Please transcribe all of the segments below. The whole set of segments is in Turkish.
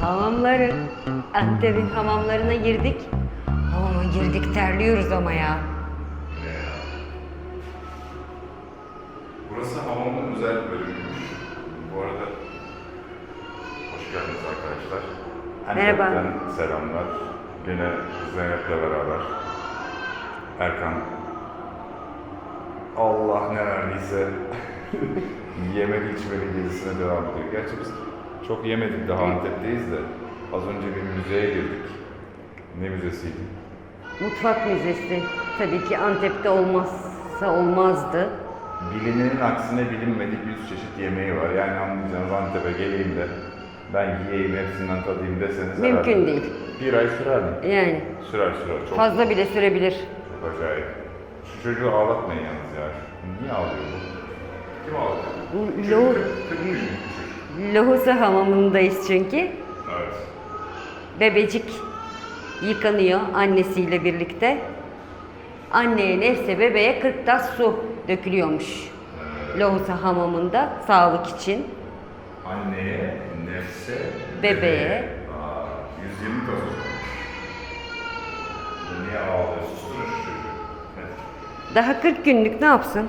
Hamamları. Antep'in hamamlarına girdik. Hamama girdik terliyoruz ama ya. Burası hamamın özel bölümüymüş. Bu arada hoş geldiniz arkadaşlar. Merhaba. Antep'ten selamlar. Yine Zeynep'le beraber. Erkan. Allah ne verdiyse yemek içmenin gezisine devam ediyor. Gerçi biz çok yemedik daha Antep'teyiz de. Az önce bir müzeye girdik. Ne müzesiydi? Mutfak müzesi. Tabii ki Antep'te olmazsa olmazdı. Bilinenin aksine bilinmedik yüz çeşit yemeği var. Yani anlayacağınız Antep'e geleyim de ben yiyeyim hepsinden tadayım deseniz Mümkün herhalde değil. Bir ay sürer mi? Yani Sürer sürer. Çok, fazla bile sürebilir. çok acayip. Şu çocuğu ağlatmayın yalnız ya. Niye ağlıyor bu? Kim ağlıyor? Bu bir çocuk. Lohusa hamamındayız çünkü. Evet. Bebecik yıkanıyor annesiyle birlikte. Anneye nefse bebeğe 40 tas su dökülüyormuş. Lohusa hamamında sağlık için. Anneye, nefse, Bebeğe. Aa, 120 tas Niye ağlıyor? Susturun şu çocuğu. Hadi. Daha 40 günlük ne yapsın?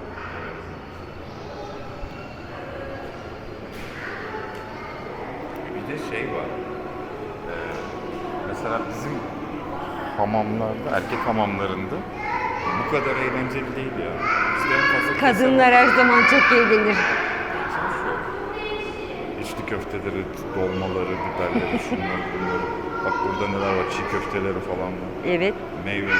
De şey var. Ee, mesela bizim hamamlarda, erkek hamamlarında bu kadar eğlenceli değil ya. Bizde en fazla Kadınlar her zaman çok eğlenir. İçli köfteleri, dolmaları, biberleri, şunları, bunları. Bak burada neler var, çiğ köfteleri falan var. Evet. Meyveleri.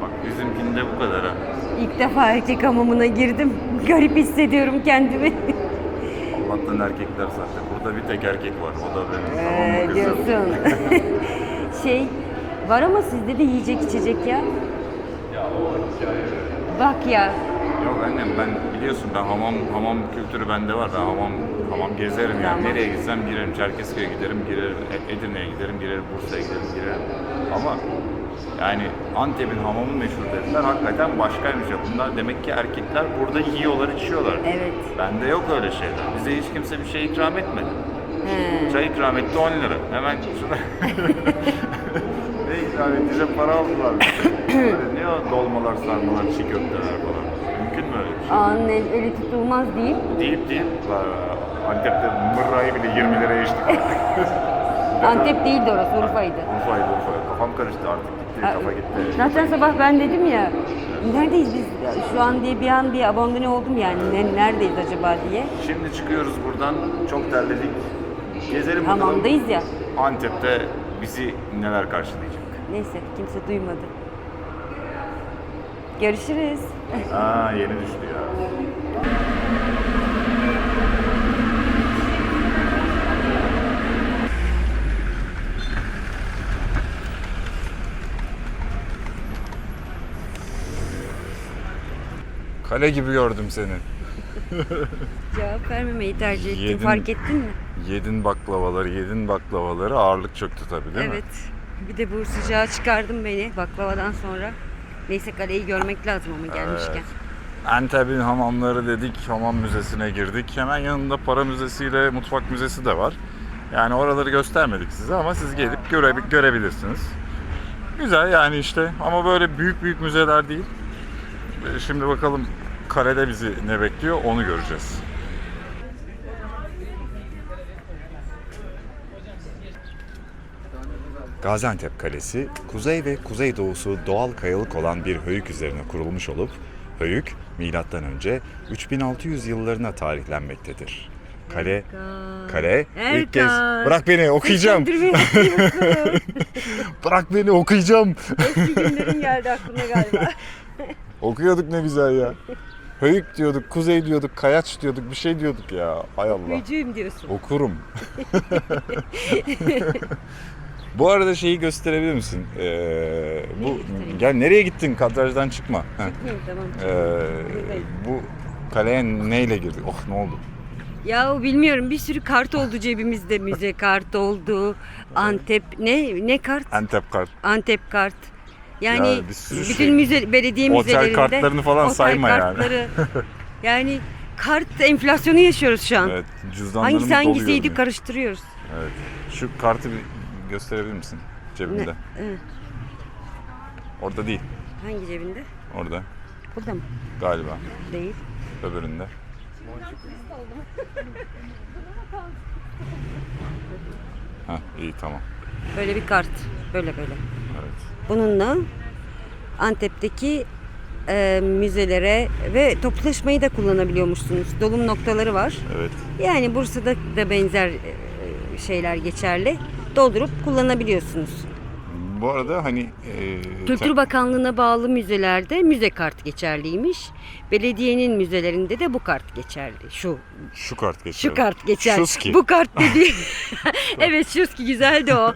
Bak bizimkinde bu kadar ha. İlk defa erkek hamamına girdim. Garip hissediyorum kendimi. Allah'tan erkekler zaten. Burada bir tek erkek var. O da benim. Ee, Tamam mı kızım? diyorsun. şey var ama sizde de yiyecek içecek ya. Ya o hikaye. Bak ya. Yok annem ben biliyorsun ben hamam hamam kültürü bende var. Ben hamam hamam gezerim yani. Tamam. Nereye gitsem girerim. Çerkezköy'e giderim, girerim. E- Edirne'ye giderim, girerim. Bursa'ya giderim, girerim. Ama yani Antep'in hamamı meşhur dediler. Hakikaten başkaymış ya. Bunlar demek ki erkekler burada yiyorlar, içiyorlar. Evet. Bende yok öyle şeyler. Bize hiç kimse bir şey ikram etmedi. He. Çay ikram etti 10 lira. Hemen şuna... ne ikram ettiyse para aldılar. Böyle ne o dolmalar, sarmalar, çiğ köfteler falan. Mümkün mü öyle bir şey? Aa, ne, öyle tutulmaz değil. Deyip deyip Aa, Antep'te mırrayı bile 20 liraya içtik. Antep değildi orası, Urfa'ydı. Urfa'ydı Urfa. Kafam karıştı artık gitti, kafa gitti. Zaten sabah ben dedim ya, neredeyiz biz şu an diye bir an bir abandone oldum yani. Ne, neredeyiz acaba diye. Şimdi çıkıyoruz buradan. Çok terledik. Gezelim bakalım. Hamamdayız ya. Antep'te bizi neler karşılayacak. Neyse kimse duymadı. Görüşürüz. Aa yeni düştü ya. Kale gibi gördüm seni. Cevap vermemeyi tercih ettim. Yedin. Fark ettin mi? Yedin baklavaları, yedin baklavaları ağırlık çöktü tabii değil mi? evet. Bir de bu sıcağa çıkardım beni baklavadan sonra. Neyse kaleyi görmek lazım ama gelmişken. Antep'in hamamları dedik, hamam müzesine girdik. Hemen yanında para müzesiyle mutfak müzesi de var. Yani oraları göstermedik size ama siz gelip göre, görebilirsiniz. Güzel yani işte ama böyle büyük büyük müzeler değil. Ee, Şimdi bakalım karede bizi ne bekliyor onu göreceğiz. Gaziantep Kalesi, kuzey ve kuzeydoğusu doğal kayalık olan bir höyük üzerine kurulmuş olup, höyük M.Ö. 3600 yıllarına tarihlenmektedir. Kale, kale ilk kez... Erkan. Bırak beni okuyacağım. Bırak beni okuyacağım. Eski günlerin geldi aklına galiba. Okuyorduk ne güzel ya. Höyük diyorduk, kuzey diyorduk, kayaç diyorduk, bir şey diyorduk ya. Hay Allah. Büyücüyüm diyorsun. Okurum. bu arada şeyi gösterebilir misin? Ee, bu gel nereye gittin? Kadrajdan çıkma. Çıkmayayım tamam. Ee, bu kaleye neyle girdik? Oh ne oldu? Ya bilmiyorum bir sürü kart oldu cebimizde. Müze kart oldu. Antep ne ne kart? Antep kart. Antep kart. Yani Ya bütün şey. müze belediye Otel müzelerinde kartlarını falan otel sayma yani. kartları. yani kart enflasyonu yaşıyoruz şu an. Evet, cüzdanlarımız Hangisi hangisiydi görünüyor. karıştırıyoruz. Evet. Şu kartı bir gösterebilir misin cebinde? Ne? Evet. Orada değil. Hangi cebinde? Orada Burada mı? galiba. Değil. Öbüründe. Ha iyi tamam. Böyle bir kart. Böyle böyle. Evet. Bununla Antep'teki e, müzelere ve toplu taşımayı da kullanabiliyormuşsunuz. Dolum noktaları var. Evet. Yani Bursa'da da benzer e, şeyler geçerli. Doldurup kullanabiliyorsunuz. Bu arada hani e, Kültür Bakanlığı'na bağlı müzelerde müze kart geçerliymiş. Belediyenin müzelerinde de bu kart geçerli. Şu şu kart geçiyor. şu kart geçerli. Şuski. Bu kart dedi. evet Şuski güzeldi o.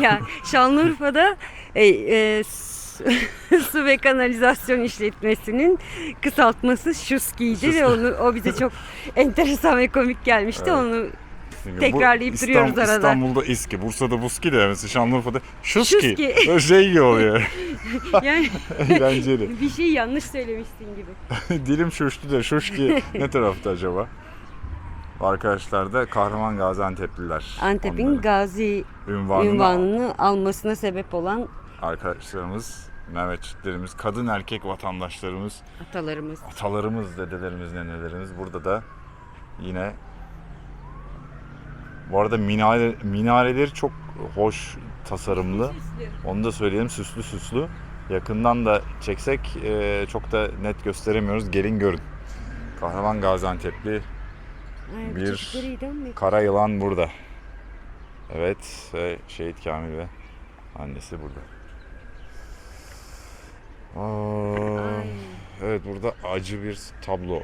ya Şanlıurfa'da e, e, su- ve kanalizasyon işletmesinin kısaltması Şuski'ydi Şuski. ve onu o bize çok enteresan ve komik gelmişti. Evet. Onu Çünkü tekrarlayıp İstanbul- duruyoruz arada. İstanbul'da İSKİ, Bursa'da Buski de mesela Şanlıurfa'da Şuski. Şuski. Şey gibi oluyor. yani Eğlenceli. bir şey yanlış söylemişsin gibi. Dilim şuştu da Şuşki ne tarafta acaba? Arkadaşlar da Kahraman Gaziantep'liler. Antep'in Gazi ünvanını ünvanını almasına sebep olan arkadaşlarımız, Mehmetçiklerimiz, kadın erkek vatandaşlarımız, atalarımız. atalarımız, dedelerimiz, nenelerimiz burada da yine bu arada minare, minareleri çok hoş tasarımlı. Onu da söyleyelim süslü süslü. Yakından da çeksek e, çok da net gösteremiyoruz. Gelin görün. Kahraman Gaziantep'li Ay, Bir- Kara yılan burada. Evet ve Şehit Kamil ve annesi burada. Aa, evet burada acı bir tablo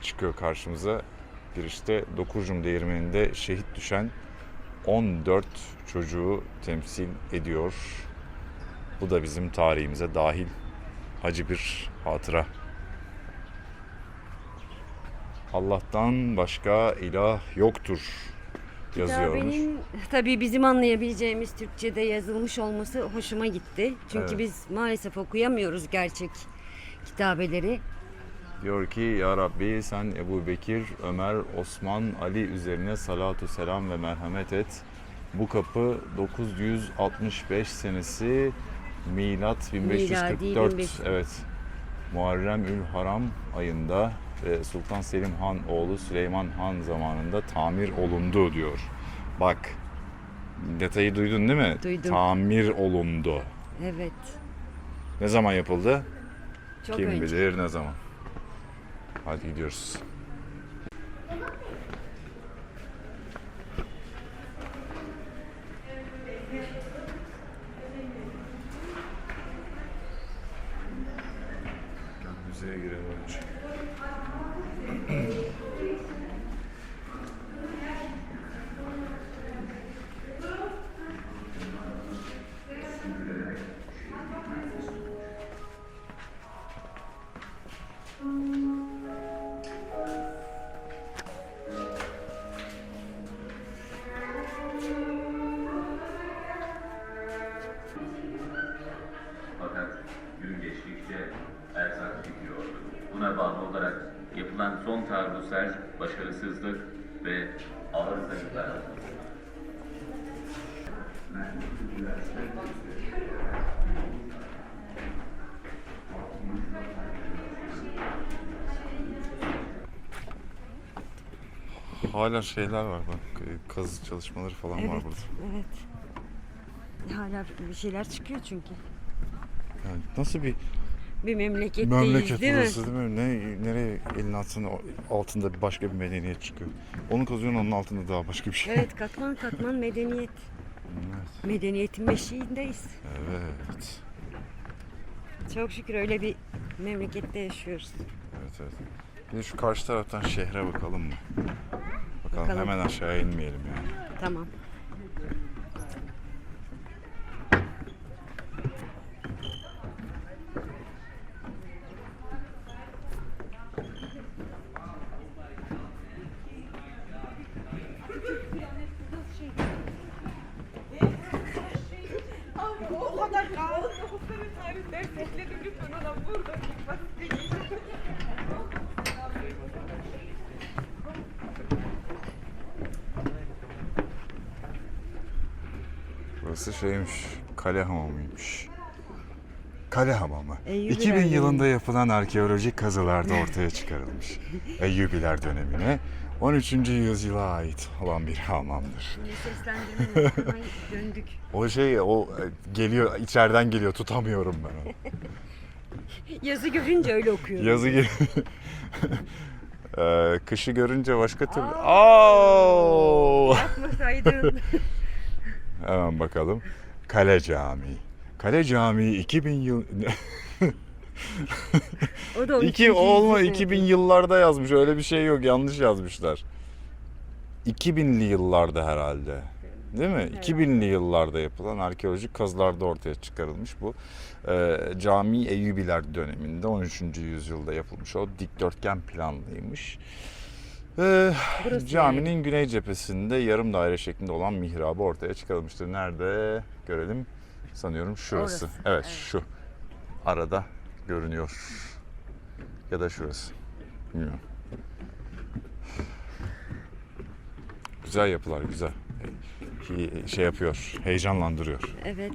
çıkıyor karşımıza. Bir işte Dokurcum Değirmeni'nde şehit düşen 14 çocuğu temsil ediyor. Bu da bizim tarihimize dahil acı bir hatıra. Allah'tan başka ilah yoktur yazıyormuş. Kitabenin tabii bizim anlayabileceğimiz Türkçe'de yazılmış olması hoşuma gitti. Çünkü Evet. biz maalesef okuyamıyoruz gerçek kitabeleri. Diyor ki Ya Rabbi sen Ebu Bekir, Ömer, Osman, Ali üzerine salatu selam ve merhamet et. Bu kapı 965 senesi milat 1544 Miladi 1544. evet Muharrem Ül Haram ayında Sultan Selim Han oğlu Süleyman Han zamanında tamir olundu diyor. Bak detayı duydun değil mi? Duydum. Tamir olundu. Evet. Ne zaman yapıldı? Çok Kim önce. bilir ne zaman. Hadi gidiyoruz. Geçtikçe erzak bitiyordu. Buna bağlı olarak yapılan son taarruzlar başarısızlık ve ağır kayıplar Hala şeyler var bak. Kazı çalışmaları falan var Evet. burada. Evet. Hala bir şeyler çıkıyor çünkü. Yani nasıl bir Bir memleketteyiz memleket değil mi? burası değil mi? Ne, nereye elini atsan o- altında başka bir medeniyet çıkıyor. Onu kazıyorsun onun altında daha başka bir şey. Evet katman katman medeniyet. Evet. Medeniyetin beşiğindeyiz. Evet. Çok şükür öyle bir memlekette yaşıyoruz. Evet evet. Bir de şu karşı taraftan şehre bakalım mı? Bakalım, Bakalım. hemen aşağıya inmeyelim yani. Tamam. Abi o kadar kaldı. O kadar tarihler bekledim lütfen ona burada. Bak, Burası şeymiş, kale hamamıymış. Kale hamamı. Eyyubiler 2000 dönemi. yılında yapılan arkeolojik kazılarda ortaya çıkarılmış. Eyyubiler dönemine 13. yüzyıla ait olan bir hamamdır. Seslendirme döndük. O şey o e, geliyor içeriden geliyor tutamıyorum ben onu. Yazı görünce öyle okuyorum. Yazı gel- Ee, kışı görünce başka türlü. Aa! Yapmasaydın. Hemen bakalım. Kale Camii. Kale Camii 2000 yıl O da 12. İki olma yüzyıl. 2000 yıllarda yazmış. Öyle bir şey yok. Yanlış yazmışlar. 2000'li yıllarda herhalde. Değil mi? 2000'li yıllarda yapılan arkeolojik kazılarda ortaya çıkarılmış bu. Ee, cami Eyyubiler döneminde 13. yüzyılda yapılmış. O dikdörtgen planlıymış. Ee, Burası caminin güney cephesinde yarım daire şeklinde olan mihrabı ortaya çıkarılmıştır. Nerede? Görelim. Sanıyorum şurası. Orası, Evet, evet. şu. Arada görünüyor. Ya da şurası. Bilmiyorum. Güzel yapılar, güzel. Şey yapıyor, heyecanlandırıyor. Evet.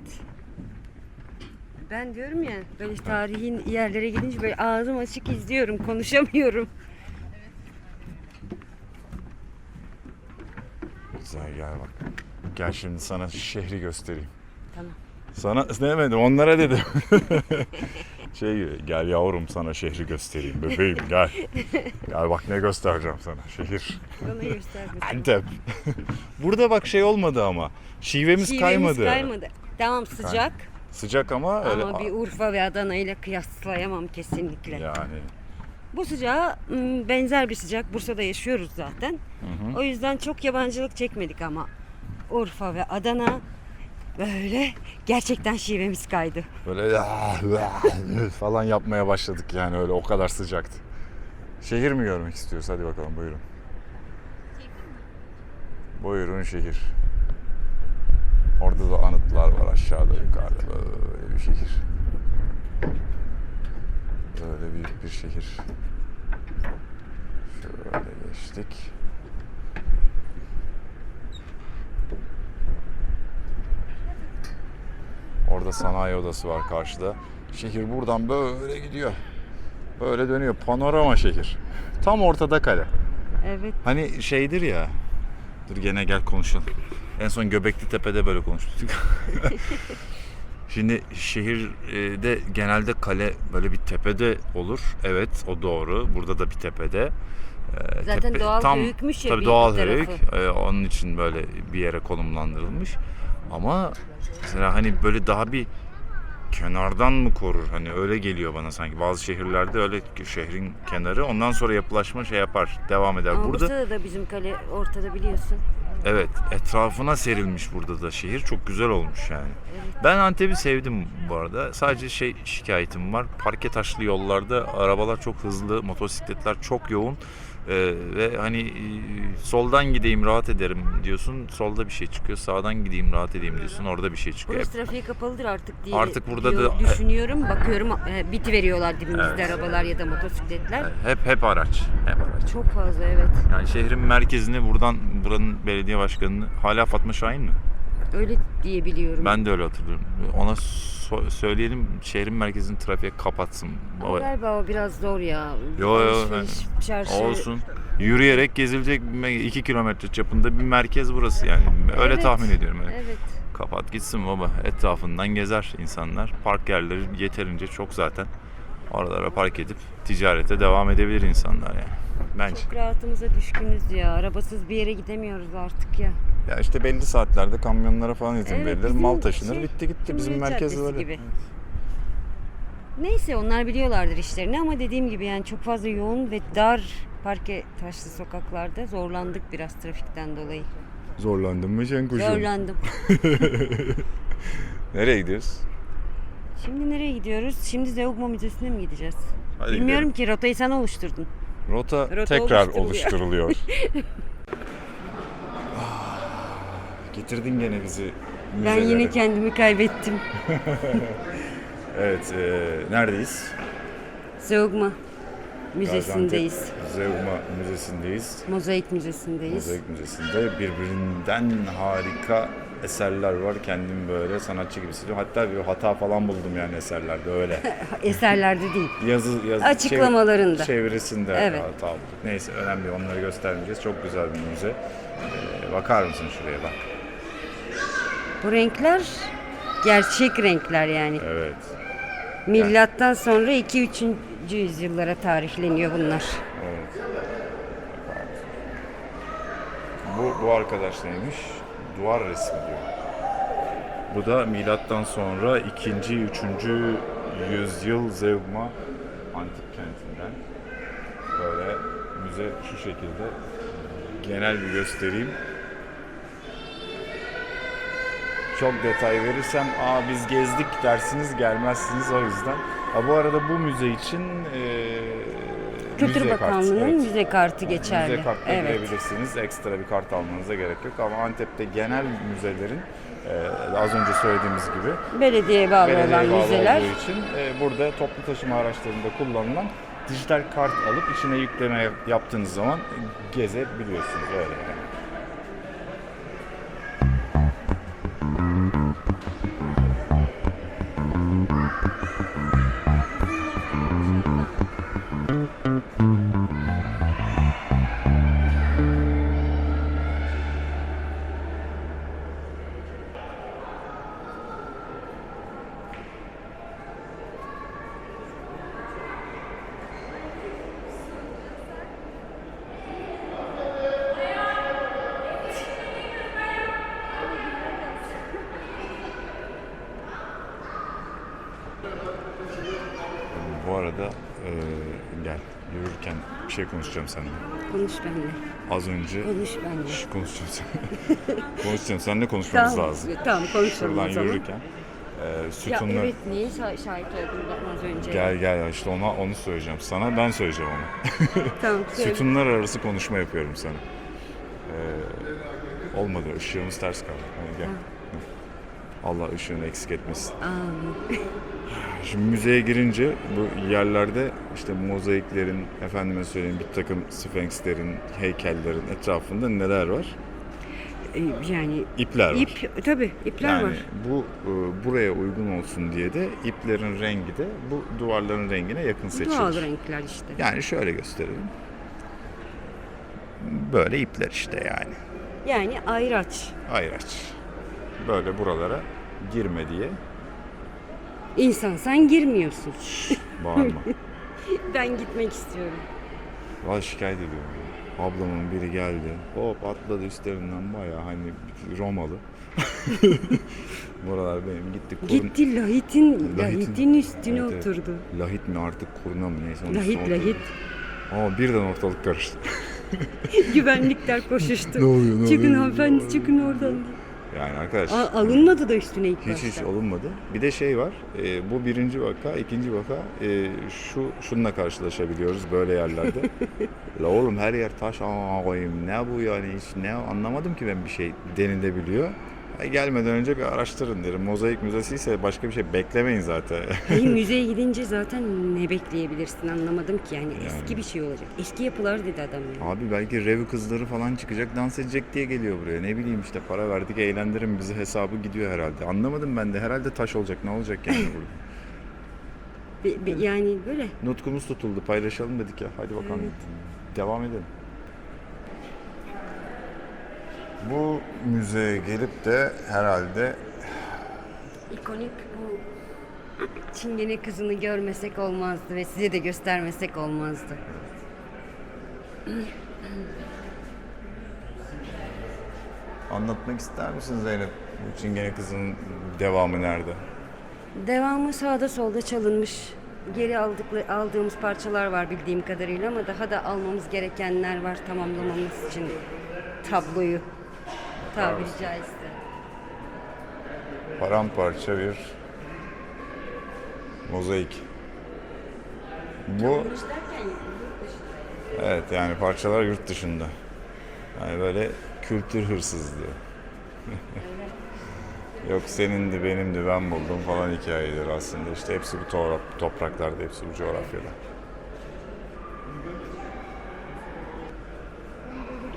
Ben diyorum ya böyle tarihin yerlere gidince böyle ağzım açık izliyorum konuşamıyorum. Güzel gel bak. Gel şimdi sana şehri göstereyim. Tamam. Sana demedim, onlara dedim. şey gibi, gel yavrum sana şehri göstereyim bebeğim gel. Gel bak ne göstereceğim sana şehir. Bana göstermesin. Antep. Burada bak şey olmadı ama. Şivemiz, Şivemiz kaymadı. kaymadı. Tamam sıcak Sıcak ama öyle. ama bir Urfa ve Adana ile kıyaslayamam kesinlikle. Yani Bu sıcağa benzer bir sıcak Bursa'da yaşıyoruz zaten. O yüzden çok yabancılık çekmedik ama Urfa ve Adana böyle gerçekten şivemiz kaydı. böyle falan yapmaya başladık yani öyle o kadar sıcaktı. Şehir mi görmek istiyoruz? Hadi bakalım buyurun. Buyurun şehir. Orada da anıtlar var aşağıda yukarıda böyle bir şehir. Böyle büyük bir şehir. Şöyle geçtik. Orada sanayi odası var karşıda. Şehir buradan böyle gidiyor. Böyle dönüyor. Panorama şehir. Tam ortada kale. Evet. Hani şeydir ya. Dur gene gel konuşalım. En son Göbekli Tepe'de böyle konuştuk. Şimdi şehirde genelde kale böyle bir tepede olur. Evet o doğru. Burada da bir tepede. Ee, Zaten doğal höyükmüş ya Tabii doğal höyük. Ee, onun için böyle bir yere konumlandırılmış. Ama mesela hani böyle daha bir kenardan mı korur? Hani öyle geliyor bana sanki. Bazı şehirlerde öyle ki şehrin kenarı. Ondan sonra yapılaşma şey yapar. Devam eder. Ama Burada Bursa'da da bizim kale ortada biliyorsun. Evet, etrafına serilmiş burada da şehir. Çok güzel olmuş yani. Ben Antep'i sevdim bu arada. Sadece şey şikayetim var. Parke taşlı yollarda arabalar çok hızlı, motosikletler çok yoğun. Ee, ve hani e, soldan gideyim rahat ederim diyorsun. Solda bir şey çıkıyor. Sağdan gideyim rahat edeyim diyorsun. Orada bir şey çıkıyor. Burası trafiğe kapalıdır artık diye Artık burada diyor- da- düşünüyorum. Bakıyorum e, biti veriyorlar dibimizde Evet. arabalar ya da motosikletler. Hep hep araç. Hep araç. Çok fazla evet. Yani şehrin merkezini buradan buranın belediye başkanını hala Fatma Şahin mi? Öyle diye biliyorum. Ben de öyle hatırlıyorum. Ona so- söyleyelim şehrin merkezini trafiğe kapatsın. Ama galiba o biraz zor ya. Yo, yo, Alışveriş, çarşı. Olsun. Yürüyerek gezilecek 2 kilometre çapında bir merkez burası yani. Öyle Evet. tahmin ediyorum. Yani. Evet. Kapat gitsin baba. Etrafından gezer insanlar. Park yerleri yeterince çok zaten. Oralara park edip ticarete devam edebilir insanlar yani. Bence. Çok rahatımıza düşkünüz ya. Arabasız bir yere gidemiyoruz artık ya. Ya işte belli saatlerde kamyonlara falan izin Evet, verilir. bizim Mal taşınır. şey, bitti gitti. Bizim Cumhuriyet merkez Caddesi öyle. gibi. Neyse onlar biliyorlardır işlerini ama dediğim gibi yani çok fazla yoğun ve dar parke taşlı sokaklarda zorlandık biraz trafikten dolayı. Zorlandın mı sen kuşum? Zorlandım. Nereye gidiyoruz? Şimdi nereye gidiyoruz? Şimdi Zeugma Müzesi'ne mi gideceğiz? Hadi Bilmiyorum ki rotayı sen oluşturdun. Rota, Rota tekrar oluşturuluyor. oluşturuluyor. Ah, Getirdin gene bizi Ben müzelere. yine kendimi kaybettim. Evet, e, neredeyiz? Zeugma Müzesi'ndeyiz. Zeugma Müzesi'ndeyiz. Mozaik Müzesi'ndeyiz. Mozaik Müzesi'nde birbirinden harika eserler var. Kendim böyle sanatçı gibi hissediyorum. Hatta bir hata falan buldum yani eserlerde öyle. Eserlerde değil. Yazı, yazı Açıklamalarında. çev- çevresinde Evet. hata bulduk. Neyse önemli değil, onları göstermeyeceğiz. Çok güzel bir müze. Ee, bakar mısın şuraya bak. Bu renkler gerçek renkler yani. Evet. Milattan sonra 2-3. yüzyıllara tarihleniyor bunlar. Evet. Bu, bu arkadaş neymiş? Duvar resmi diyor. Bu da milattan sonra 2. 3. yüzyıl Zevma antik kentinden. Böyle müze şu şekilde genel bir göstereyim. Çok detay verirsem aa biz gezdik dersiniz gelmezsiniz o yüzden. Ha, bu arada bu müze için eee Kültür müze Bakanlığı'nın evet. müze kartı geçerli. Müze kartla evet. girebilirsiniz. Ekstra bir kart almanıza gerek yok. Ama Antep'te genel müzelerin e, az önce söylediğimiz gibi Belediyeye bağlı belediyeye olan bağlı müzeler. olduğu için e, burada toplu taşıma araçlarında kullanılan dijital kart alıp içine yükleme yap- yaptığınız zaman gezebiliyorsunuz öyle yani. Şey konuşacağım seninle. Konuş benimle. Az önce Konuş benimle. Şş, konuşacağım seninle. konuşacağım. Seninle konuşmamız Tamam, lazım. tamam konuşalım Şuradan o zaman. yürürken e, Ya sütunlar evet niye şa- şahit oldum ben az önce? Gel gel işte ona onu söyleyeceğim sana. Ben söyleyeceğim onu. Tamam. Sütunlar arası konuşma yapıyorum sana. Ee, olmadı. ışığımız ters kaldı. Hadi gel. Allah ışığını eksik etmesin. Amin. Şimdi müzeye girince bu yerlerde işte mozaiklerin, efendime söyleyeyim bir takım sphinxlerin, heykellerin etrafında neler var? Ee, Yani İpler var. ip tabii ipler yani var. bu e, buraya uygun olsun diye de iplerin rengi de bu duvarların rengine yakın seçilir. Doğal renkler işte. Yani şöyle gösterelim. Böyle ipler işte yani. Yani ayraç. Ayraç. Böyle buralara girme diye İnsan sen girmiyorsun. bağırma. Ben gitmek istiyorum. Valla şikayet ediyorum. Ablamın biri geldi. Hop atladı üstlerinden bayağı hani Romalı. Buralar benim gittik. kurun- Gitti lahitin, Lahitin. lahitin üstüne Evet, evet. oturdu. Lahit mi artık kurna mı neyse. Lahit oturdu. lahit. Ama birden ortalık karıştı. Güvenlikler koşuştu. Ne oluyor, ne çıkın oluyor? hanımefendi çıkın oradan. Yani arkadaş. A- alınmadı da üstüne ilk Hiç başta. hiç olunmadı. Bir de şey var. e, bu birinci vaka, ikinci vaka e, şu şununla karşılaşabiliyoruz böyle yerlerde. La oğlum her yer taş aa koyayım. Ne bu yani hiç ne anlamadım ki ben bir şey denilebiliyor. Gelmeden önce bir araştırın derim. Mozaik müzesi ise başka bir şey beklemeyin zaten. Hayır müzeye gidince zaten ne bekleyebilirsin anlamadım ki yani, eski bir şey olacak. Eski yapılar dedi adam yani. Abi belki rev kızları falan çıkacak, dans edecek diye geliyor buraya. Ne bileyim işte para verdik, eğlendirin bizi hesabı gidiyor herhalde. Anlamadım ben de. Herhalde taş olacak. Ne olacak yani burada? Be- be- yani böyle Nutkumuz tutuldu. Paylaşalım dedik ya. Hadi bakalım. Devam edelim. Bu müzeye gelip de herhalde ikonik bu Çingene kızını görmesek olmazdı ve size de göstermesek olmazdı. anlatmak ister misin Zeynep? Bu Çingene kızının devamı nerede? Devamı sağda solda çalınmış. Geri aldık, aldığımız parçalar var bildiğim kadarıyla ama daha da almamız gerekenler var tamamlamamız için tabloyu tabiri caizse. Paramparça bir mozaik. Bu Evet yani parçalar yurt dışında. Yani böyle kültür hırsızlığı. Yok senindi benimdi ben buldum falan hikayeleri aslında. İşte hepsi bu toprak, topraklarda, hepsi bu coğrafyada.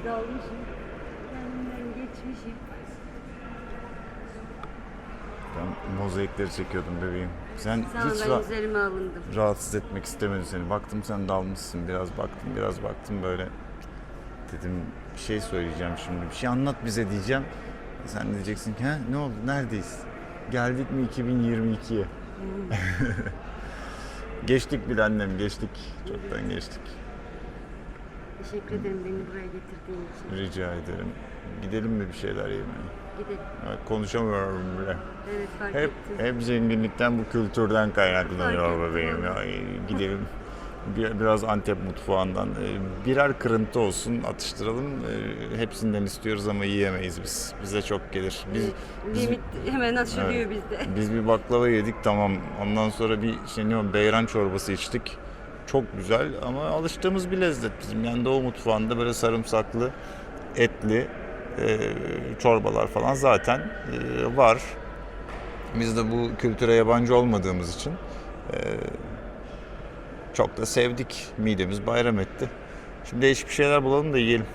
Dalmışım. Mozaikleri çekiyordum bebeğim. Sen Sağ hiç ra- üzerime alındım. rahatsız etmek istemedim seni. Baktım sen dalmışsın. Biraz baktım, biraz baktım böyle. Dedim bir şey söyleyeceğim şimdi. Bir şey anlat bize diyeceğim. Sen diyeceksin ki ha ne oldu? Neredeyiz? Geldik mi 2022'ye? geçtik bile annem geçtik. Çoktan geçtik. Teşekkür ederim beni buraya getirdiğin için. Rica ederim. Gidelim mi bir şeyler yemeye? Gidelim. Konuşamıyorum bile. Evet fark Hep ettim. hep zenginlikten bu kültürden kaynaklanıyor bebeğim. Ya, gidelim bir- biraz Antep mutfağından e, birer kırıntı olsun atıştıralım. E, Hepsinden istiyoruz ama yiyemeyiz biz. Bize çok gelir. Biz biz, Limit hemen aşılıyor bizde. biz bir baklava yedik tamam. Ondan sonra bir şey ne o beyran çorbası içtik. Çok güzel ama alıştığımız bir lezzet bizim. Yani Doğu mutfağında böyle sarımsaklı, etli e, çorbalar falan zaten e, var. Biz de bu kültüre yabancı olmadığımız için e, çok da sevdik. Midemiz bayram etti. Şimdi değişik bir şeyler bulalım da yiyelim.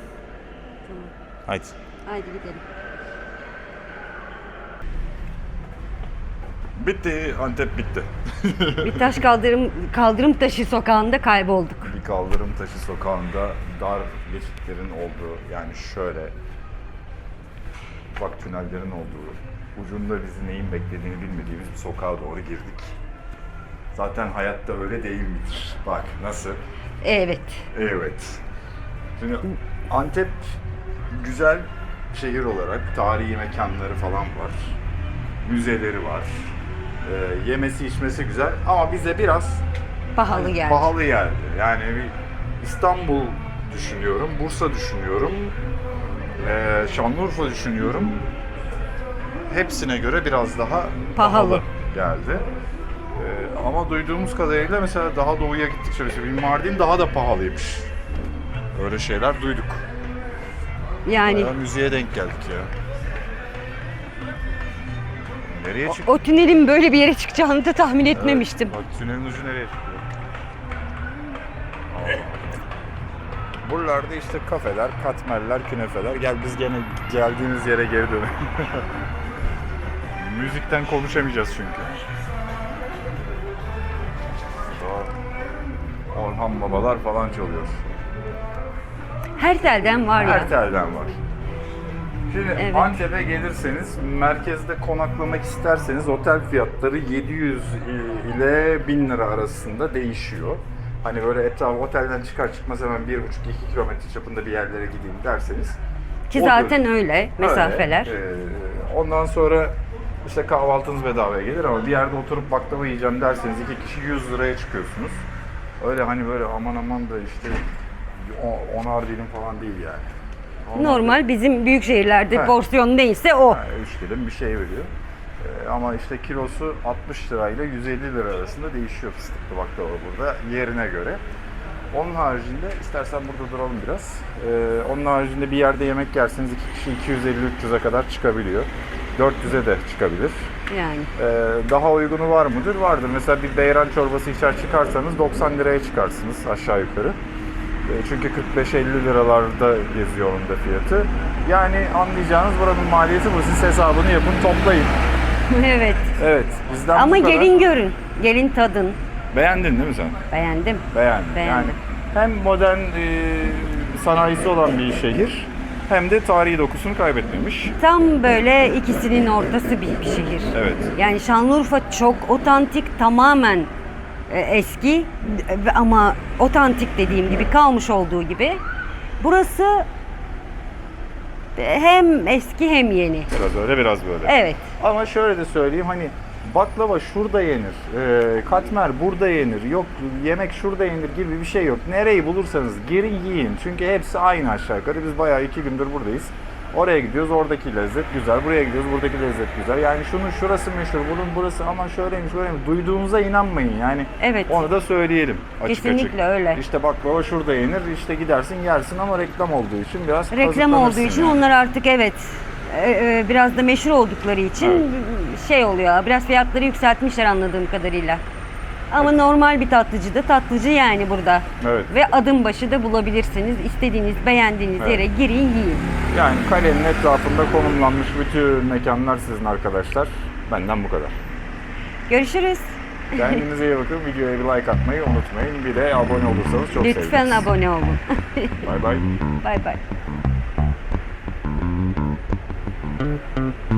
Haydi. Haydi gidelim. Bitti. Antep bitti. Bir taş kaldırım kaldırım taşı sokağında kaybolduk. bir kaldırım taşı sokağında dar geçitlerin olduğu yani şöyle ufak tünellerin olduğu ucunda bizi neyin beklediğini bilmediğimiz bir sokağa doğru girdik. Zaten hayatta öyle değil midir? Bak nasıl? Evet. Evet. Şimdi Antep güzel şehir olarak tarihi mekanları falan var. Müzeleri var. Ee, yemesi içmesi güzel ama bize biraz Pahalı geldi. Pahalı geldi. Yani bir İstanbul düşünüyorum, Bursa düşünüyorum, eee, Şanlıurfa düşünüyorum. Hepsine göre biraz daha pahalı, Pahalı. geldi. Eee, ama duyduğumuz kadarıyla mesela daha doğuya gittikçe mesela bir Mardin daha da pahalıymış. Öyle şeyler duyduk. Yani Bayağı müziğe denk geldik ya. Nereye çıktık? o tünelin böyle bir yere çıkacağını da tahmin etmemiştim. Bak tünelin ucu nereye çıkıyor? Buralarda işte kafeler, katmerler, künefeler. Gel biz gene geldiğimiz yere geri dönelim. Müzikten konuşamayacağız çünkü. Orhan babalar falan çalıyor. Her telden var ya. Her telden var. Şimdi Evet. Antep'e gelirseniz merkezde konaklamak isterseniz otel fiyatları 700 ile 1000 lira arasında değişiyor. Hani böyle etrafı otelden çıkar çıkmaz hemen 1,5-2 kilometre çapında bir yerlere gideyim derseniz. Ki zaten öyle mesafeler. Öyle. Ee, ondan sonra işte kahvaltınız bedavaya gelir ama bir yerde oturup baklava yiyeceğim derseniz iki kişi 100 liraya çıkıyorsunuz. Öyle hani böyle aman aman da işte o- onar dilim falan değil yani. Normal bizim büyük şehirlerde He. porsiyon neyse o. Yani 3 dilim bir şey veriyor. Ee, ama işte kilosu 60 lirayla 150 lira arasında değişiyor fıstıklı baklava burada yerine göre. Onun haricinde istersen burada duralım biraz. Ee, onun haricinde bir yerde yemek yerseniz iki kişi 250-300'e kadar çıkabiliyor. 400'e de çıkabilir. Yani. Ee, daha uygunu var mıdır? Vardır. Mesela bir beyran çorbası içer çıkarsanız 90 liraya çıkarsınız aşağı yukarı. Ee, çünkü 45-50 liralarda geziyor onun da fiyatı. Yani anlayacağınız buranın maliyeti bu. Siz hesabını yapın, toplayın. evet. Evet, bizden Ama bu kadar. gelin görün. Gelin tadın. Beğendin değil mi sen? Beğendim. Beğendim. Beğendim. Yani hem modern e, sanayisi olan bir şehir hem de tarihi dokusunu kaybetmemiş. Tam böyle ikisinin ortası bir, bir şehir. Evet. Yani Şanlıurfa çok otantik, tamamen e, eski e, ama otantik dediğim gibi kalmış olduğu gibi. Burası hem eski hem yeni. Biraz öyle biraz böyle. Evet. Ama şöyle de söyleyeyim hani baklava şurada yenir, e, katmer burada yenir, yok yemek şurada yenir gibi bir şey yok. Nereyi bulursanız girin yiyin. Çünkü hepsi aynı aşağı yukarı. Biz bayağı iki gündür buradayız. Oraya gidiyoruz, oradaki lezzet güzel. Buraya gidiyoruz, buradaki lezzet güzel. Yani şunun şurası meşhur, bunun burası aman şöyleymiş, böyleymiş. Duyduğunuza inanmayın yani. Evet. Onu da söyleyelim açık Kesinlikle açık. öyle. İşte baklava şurada yenir, işte gidersin yersin ama reklam olduğu için biraz Reklam olduğu kazıklanırsın için yani. onlar artık evet e, e, biraz da meşhur oldukları için şey oluyor. Biraz fiyatları yükseltmişler anladığım kadarıyla. Ama normal bir tatlıcı da tatlıcı yani burada. Evet. Ve adım başı da bulabilirsiniz. İstediğiniz, beğendiğiniz Evet. yere girin yiyin. Yani kalenin etrafında konumlanmış bütün mekanlar sizin arkadaşlar. Benden bu kadar. Görüşürüz. Kendinize iyi bakın. Videoya bir like atmayı unutmayın. Bir de abone olursanız çok Lütfen seviniriz. abone olun. Bay bay. bay bay. Mm-hmm.